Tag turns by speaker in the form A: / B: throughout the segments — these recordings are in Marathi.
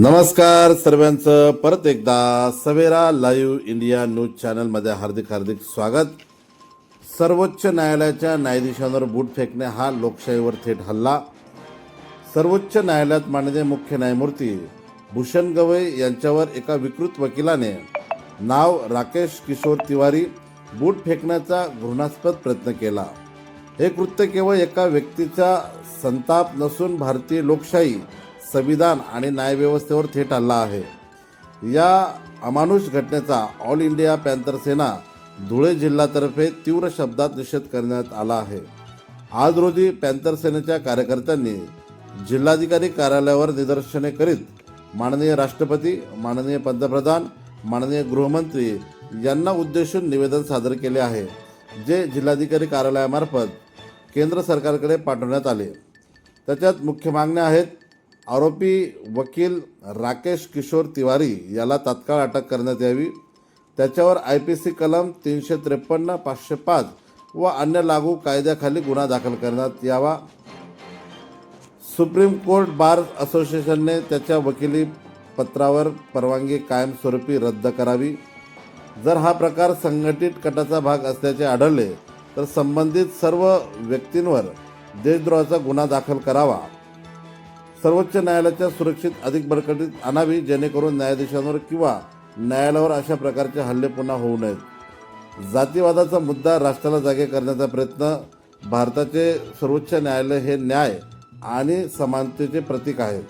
A: नमस्कार सर्वांचं. परत एकदा सवेरा लाईव्ह इंडिया न्यूज चॅनलमध्ये हार्दिक हार्दिक स्वागत. सर्वोच्च न्यायालयाच्या न्यायाधीशांवर बूट फेकणे हा लोकशाहीवर थेट हल्ला. सर्वोच्च न्यायालयात माननीय मुख्य न्यायमूर्ती भूषण गवई यांच्यावर एका विकृत वकिलाने नाव राकेश किशोर तिवारी बूट फेकण्याचा घृणास्पद प्रयत्न केला. हे कृत्य केवळ एका व्यक्तीचा संताप नसून भारतीय लोकशाही संविधान आणि न्यायव्यवस्थेवर थेट हल्ला आहे. या अमानुष घटनेचा All India Panther Sena Dhule जिल्ह्यातर्फे तीव्र शब्दात निषेध करण्यात आला आहे. आज रोजी पॅन्थर सेनेच्या कार्यकर्त्यांनी जिल्हाधिकारी कार्यालयावर निदर्शने करीत माननीय राष्ट्रपती माननीय पंतप्रधान माननीय गृहमंत्री यांना उद्देशून निवेदन सादर केले आहे जे जिल्हाधिकारी कार्यालयामार्फत केंद्र सरकारकडे पाठवण्यात आले. त्याच्यात मुख्य मागण्या आहेत आरोपी वकील राकेश किशोर तिवारी याला तात्काळ अटक करण्यात यावी. त्याच्यावर आय पी सी कलम तीनशे त्रेपन्न पाचशे पाच व अन्य लागू कायद्याखाली गुन्हा दाखल करण्यात यावा. सुप्रीम कोर्ट बार असोसिएशनने त्याच्या वकिली पत्रावर परवानगी कायमस्वरूपी रद्द करावी. जर हा प्रकार संघटित गटाचा भाग असल्याचे आढळले तर संबंधित सर्व व्यक्तींवर देशद्रोहाचा गुन्हा दाखल करावा. सर्वोच्च न्यायालयाच्या सुरक्षित अधिक बळकटीत आणावी जेणेकरून न्यायाधीशांवर किंवा न्यायालयावर अशा प्रकारचे हल्ले पुन्हा होऊ नयेत. जातीवादाचा मुद्दा राष्ट्राला जागे करण्याचा प्रयत्न भारताचे सर्वोच्च न्यायालय हे न्याय आणि समानतेचे प्रतीक आहे.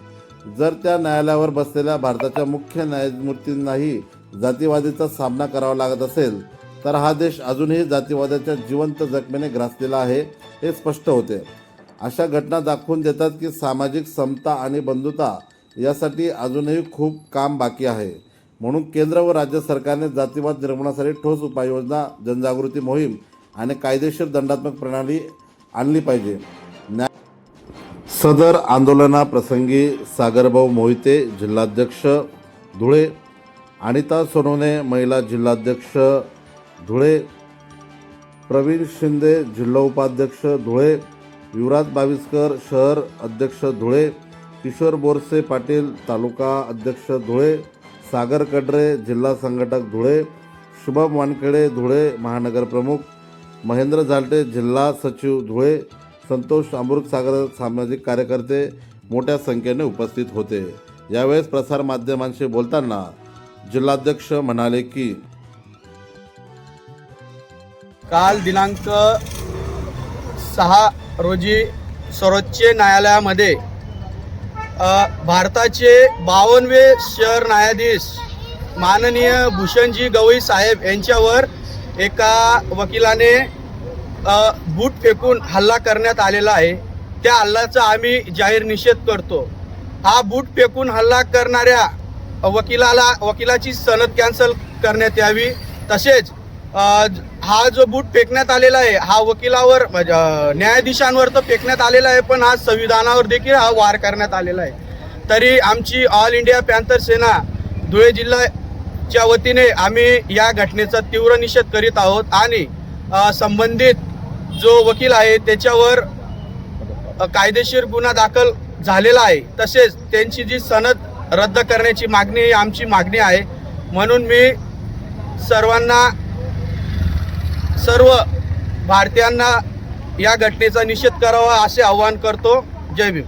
A: जर त्या न्यायालयावर बसलेल्या भारताच्या मुख्य न्यायमूर्तींनाही जातीवादीचा सामना करावा लागत असेल तर हा देश अजूनही जातीवादाच्या जिवंत जखमेने ग्रासलेला आहे हे स्पष्ट होते. अशा घटना दाखवून देतात की सामाजिक समता आणि बंधुता यासाठी अजूनही खूप काम बाकी आहे. म्हणून केंद्र व राज्य सरकारने जातीवाद निर्मूलनासाठी ठोस उपाययोजना जनजागृती मोहीम आणि कायदेशीर दंडात्मक प्रणाली आणली पाहिजे. न्या सदर आंदोलनाप्रसंगी सागरभाऊ मोहिते जिल्हाध्यक्ष धुळे अनिता सोनवणे महिला जिल्हाध्यक्ष धुळे प्रवीण शिंदे जिल्हा उपाध्यक्ष धुळे युवराज बाविस्कर शहर अध्यक्ष धुळे किशोर बोरसे पाटील तालुका अध्यक्ष धुळे सागर कडरे जिल्हा संघटक धुळे शुभम वानखेडे धुळे महानगर प्रमुख महेंद्र झालटे जिल्हा सचिव धुळे संतोष अमृतसागर सामाजिक कार्यकर्ते मोठ्या संख्येने उपस्थित होते. यावेळेस प्रसारमाध्यमांशी बोलताना जिल्हाध्यक्ष म्हणाले की
B: काल दिनांक सहा रोजी सर्वोच्च न्यायालयामध्ये भारताचे बावनवे शहर न्यायाधीश माननीय भूषणजी गवई साहेब यांच्यावर एका वकिलाने बूट फेकून हल्ला करण्यात आलेला आहे. त्या हल्ल्याचा आम्ही जाहीर निषेध करतो. हा बूट फेकून हल्ला करणाऱ्या वकिलाला वकिलाची सनद कॅन्सल करण्यात यावी. तसेच हा जो बूट फेकण्यात आलेला आहे हा वकिलावर म्हणजे, न्यायाधीशांवर तर फेकण्यात आलेला आहे पण हा संविधानावर देखील हा वार करण्यात आलेला आहे. तरी आमची All India Panther Sena Dhule जिल्ह्याच्या वतीने आम्ही या घटनेचा तीव्र निषेध करीत आहोत आणि संबंधित जो वकील आहे त्याच्यावर कायदेशीर गुन्हा दाखल झालेला आहे. तसेच त्यांची जी सनद रद्द करण्याची मागणी ही आमची मागणी आहे. म्हणून मी सर्वांना सर्व भारतीयांना या घटनेचा निषेध करावा असे आवाहन करतो. जय भीम.